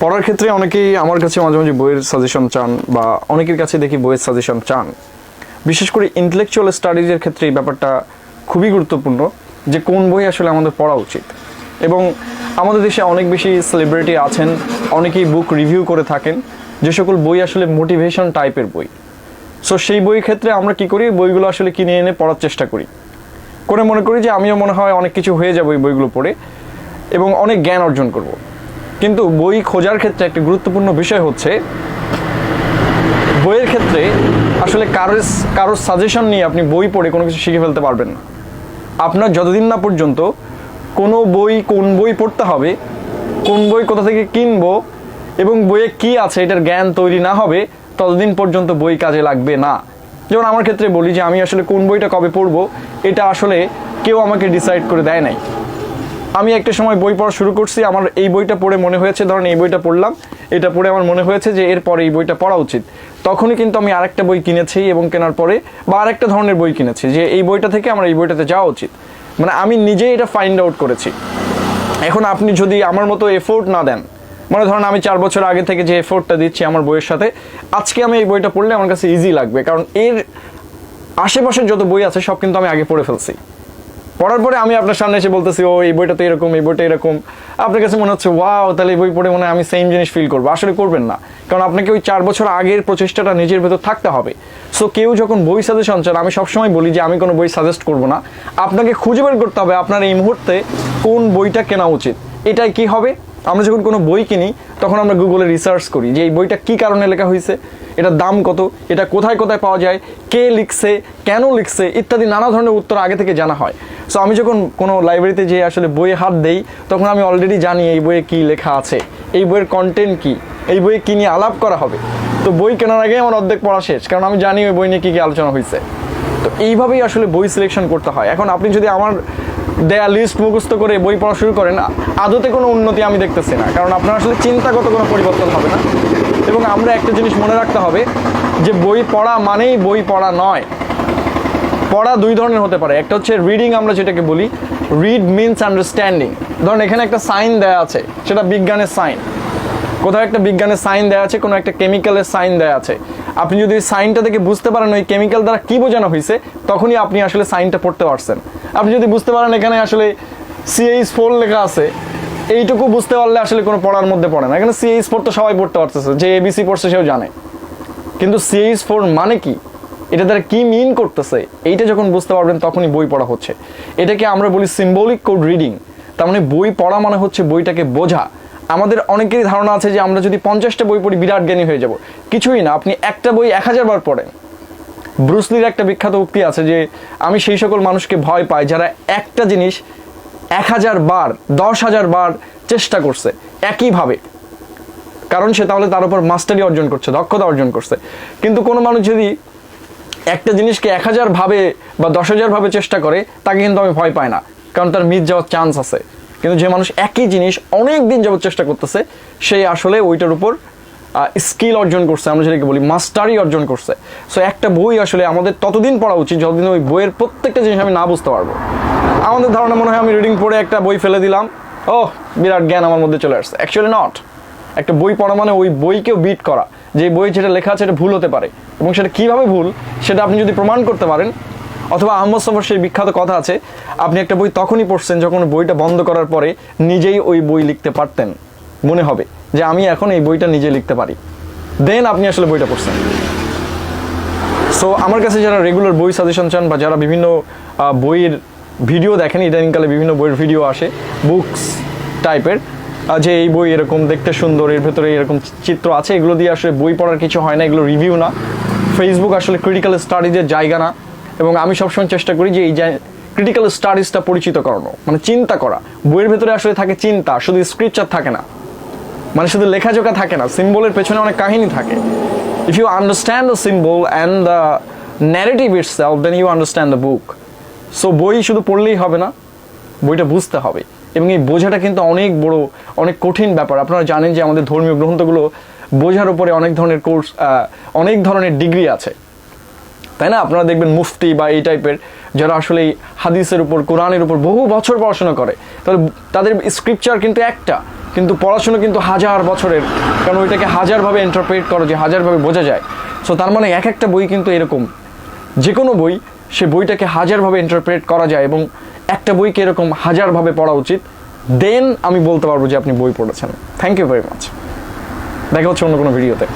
পড়ার ক্ষেত্রে অনেকেই আমার কাছে মাঝে মাঝে বইয়ের সাজেশন চান বা অনেকের কাছে দেখি বইয়ের সাজেশন চান। বিশেষ করে ইন্টেলেকচুয়াল স্টাডিজের ক্ষেত্রে এই ব্যাপারটা খুবই গুরুত্বপূর্ণ যে কোন বই আসলে আমাদের পড়া উচিত। এবং আমাদের দেশে অনেক বেশি সেলিব্রিটি আছেন, অনেকেই বুক রিভিউ করে থাকেন, যে সকল বই আসলে মোটিভেশন টাইপের বই। সো সেই বইয়ের ক্ষেত্রে আমরা কি করি? বইগুলো আসলে কিনে এনে পড়ার চেষ্টা করি। করে মনে করি যে আমিও মনে হয় অনেক কিছু হয়ে যাবে এই বইগুলো পড়ে এবং অনেক জ্ঞান অর্জন করব। কিন্তু বই খোঁজার ক্ষেত্রে একটি গুরুত্বপূর্ণ বিষয় হচ্ছে, বইয়ের ক্ষেত্রে আসলে কারোর কারোর সাজেশন নিয়ে আপনি বই পড়ে কোনো কিছু শিখে ফেলতে পারবেন না। আপনার যতদিন না পর্যন্ত কোনো বই কোন বই পড়তে হবে, কোন বই কোথা থেকে কিনবো এবং বইয়ে কি আছে এটার জ্ঞান তৈরি না হবে, ততদিন পর্যন্ত বই কাজে লাগবে না। যেমন আমার ক্ষেত্রে বলি যে আমি আসলে কোন বইটা কবে পড়ব, এটা আসলে কেউ আমাকে ডিসাইড করে দেয় নাই। আমি একটা সময় বই পড়া শুরু করছি, আমার এই বইটা পড়ে মনে হয়েছে, ধরেন এই বইটা পড়লাম, এটা পড়ে আমার মনে হয়েছে যে এরপরে এই বইটা পড়া উচিত। তখনই কিন্তু আমি আরেকটা বই কিনেছি এবং কেনার পরে, বা আরেকটা ধরনের বই কিনেছি যে এই বইটা থেকে আমার এই বইটাতে যাওয়া উচিত। মানে আমি নিজেই এটা ফাইন্ড আউট করেছি। এখন আপনি যদি আমার মতো এফোর্ট না দেন মানে ধরুন আমি চার বছর আগে থেকে যে এফোর্টটা দিচ্ছি আমার বইয়ের সাথে, আজকে আমি এই বইটা পড়লে আমার কাছে ইজি লাগবে। কারণ এর আশেপাশের যত বই আছে, সব কিন্তু আমি আগে পড়ে ফেলছি। পড়ার পরে আমি আপনার সামনে এসে বলতেছি, ও, এই বইটা তো এরকম, এই বইটা এরকম। আপনার কাছে মনে হচ্ছে, ওয়াও, তাহলে এই বই পড়ে মনে হয় আমি সেম জিনিস ফিল করব। আসলে করবেন না। কারণ আপনাকে ওই চার বছর আগের প্রচেষ্টাটা নিজের ভেতর থাকতে হবে। সো কেউ যখন বই সাজেশন চান আমি সবসময় বলি যে, আমি কোনো বই সাজেস্ট করব না। আপনাকে খুঁজে বের করতে হবে আপনার এই মুহূর্তে কোন বইটা কেনা উচিত। এটাই কি হবে? আমরা যখন কোনো বই কিনি, তখন আমরা গুগলে রিসার্চ করি যে, এই বইটা কি কারণে লেখা হয়েছে এটার দাম কত, এটা কোথায় কোথায় পাওয়া যায়, কে লিখছে, কেন লিখছে, ইত্যাদি নানা ধরনের উত্তর আগে থেকে জানা হয়। সো আমি যখন কোনো লাইব্রেরিতে যেয়ে আসলে বইয়ে হাত দেই, তখন আমি অলরেডি জানি এই বইয়ে কি লেখা আছে, এই বইয়ের কন্টেন্ট কি, এই বইয়ে কী নিয়ে আলাপ করা হবে। তো বই কেনার আগে আমার অর্ধেক পড়া শেষ, কারণ আমি জানি ওই বই নিয়ে কী কী আলোচনা হয়েছে তো এইভাবেই আসলে বই সিলেকশন করতে হয়। এখন আপনি যদি আমার দেয়া লিস্ট মুখস্থ করে বই পড়া শুরু করেন, আদতে কোনো উন্নতি আমি দেখতেছি না, কারণ আপনার আসলে চিন্তাগত কোনো পরিবর্তন হবে না। এবং আমরা একটা জিনিস মনে রাখতে হবে যে বই পড়া মানেই বই পড়া নয়। পড়া দুই ধরনের হতে পারে। একটা হচ্ছে রিডিং আমরা যেটাকে বলি রিড মিনস আন্ডারস্ট্যান্ডিং ধরুন এখানে একটা সাইন দেয়া আছে, সেটা বিজ্ঞানের সাইন কোথাও একটা বিজ্ঞানের সাইন দেওয়া আছে, কোনো একটা কেমিক্যালের সাইন দেওয়া আছে। আপনি যদি সাইনটা দেখে বুঝতে পারেন ওই কেমিক্যাল দ্বারা কী বোঝানো হয়েছে তখনই আপনি আসলে সাইনটা পড়তে পারছেন। আপনি যদি বুঝতে পারেন এখানে আসলে সিএইচ ফোর লেখা আছে এইটুকু বুঝতে পারলে আসলে কোনো পড়ার মধ্যে পড়ে না। এখানে সিএইচ ফোর তো সবাই পড়তে পারতেছে, যে এবিসি পড়ছে সেও জানে। কিন্তু সিএইচ ফোর মানে কি? এটা দ্বারা কি মিন করতেছে? এইটা যখন বুঝতে পারবেন, তখনই বই পড়া হচ্ছে। এটাকে আমরা বলি সিম্বলিক কোড রিডিং তার মানে বই পড়া মানে হচ্ছে বইটাকে বোঝা। আমাদের অনেকেরই ধারণা আছে যে আমরা যদি পঞ্চাশটা বই পড়ি, বিরাট জ্ঞানী হয়ে যাব। কিছুই না, আপনি একটা বই এক হাজার বার পড়েন। ব্রুসলির একটা বিখ্যাত উক্তি আছে যে, আমি সেই সকল মানুষকে ভয় পাই যারা একটা জিনিস এক হাজার বার, দশ হাজার বার চেষ্টা করছে একইভাবে। কারণ সে তাহলে তার উপর মাস্টারি অর্জন করছে, দক্ষতা অর্জন করছে। কিন্তু কোনো মানুষ যদি একটা জিনিসকে এক হাজার ভাবে বা দশ হাজার ভাবে চেষ্টা করে, তাকে কিন্তু আমি ভয় পাই না। কারণ তার মিস যাওয়ার চান্স আছে। কিন্তু যে মানুষ একই জিনিস অনেক দিন যাবত চেষ্টা করতেছে সেই আসলে ওইটার উপর স্কিল অর্জন করছে, আমরা যেটাকে বলি মাস্টারি অর্জন করছে। সো একটা বই আসলে আমাদের ততদিন পড়া উচিত যতদিন ওই বইয়ের প্রত্যেকটা জিনিস আমি না বুঝতে পারব। আমাদের ধারণা মনে হয় আমি রিডিং পড়ে একটা বই ফেলে দিলাম। ও বিরাট জ্ঞান আমার মধ্যে চলে আসছে। অ্যাকচুয়ালি নট একটা বই পড়া মানে ওই বইকেও বিট করা। যে বই যেটা লেখা আছে এটা ভুল হতে পারে। এবং সেটা কীভাবে ভুল, সেটা আপনি যদি প্রমাণ করতে পারেন, অথবা আহমদ সফর সেই বিখ্যাত কথা আছে, আপনি একটা বই তখনই পড়ছেন যখন বইটা বন্ধ করার পরে নিজেই ওই বই লিখতে পারতেন। মনে হবে যে আমি এখন এই বইটা নিজে লিখতে পারি। দেন আপনি আসলে বইটা পড়ছেন। সো আমার কাছে যারা রেগুলার বই সাজেশন চান বা যারা বিভিন্ন বইয়ের ভিডিও দেখেন, ইদানিংকালে বিভিন্ন বইয়ের ভিডিও আসে বুকস টাইপের যে এই বই এরকম দেখতে সুন্দর, এর ভেতরে এরকম চিত্র আছে, এগুলো দিয়ে আসলে বই পড়ার কিছু হয় না, এগুলো রিভিউ না। ফেসবুক আসলে ক্রিটিক্যাল স্টাডিজের জায়গা না এবং আমি সবসময় চেষ্টা করি যে এই ক্রিটিক্যাল স্টাডিজটা পরিচিত করানো মানে চিন্তা করা। বইয়ের ভেতরে আসলে থাকে চিন্তা, শুধু স্ক্রিপচার থাকে না। মানে শুধু লেখাজোকা থাকে না সিম্বলের পেছনে অনেক কাহিনী থাকে। If you understand the symbol and the narrative itself then you understand the book so বই শুধু পড়লেই হবে না, বইটা বুঝতে হবে। এবং এই বোঝাটা কিন্তু অনেক বড়, অনেক কঠিন ব্যাপার। আপনারা জানেন যে আমাদের ধর্মীয় গ্রন্থগুলো বোঝার উপরে অনেক ধরনের কোর্স অনেক ধরনের ডিগ্রি আছে। তাই না? আপনারা দেখবেন মুফতি বা এই টাইপের যারা আসলে হাদিসের উপর, কোরআনের উপর বহু বছর পড়াশোনা করে তাহলে তাদের স্ক্রিপচার কিন্তু একটা। কিন্তু পড়াশুনো কিন্তু হাজার বছরের, কারণ ওইটাকে হাজারভাবে ইন্টারপ্রেট করা যায় হাজারভাবে বোঝা যায়। সো তার মানে এক একটা বই কিন্তু এরকম। যে কোনো বই, সে বইটাকে হাজারভাবে ইন্টারপ্রেট করা যায় এবং একটা বইকে এরকম হাজারভাবে পড়া উচিত। দেন আমি বলতে পারব যে আপনি বই পড়েছেন। থ্যাংক ইউ ভেরি মাচ দেখা হচ্ছে অন্য কোনো ভিডিওতে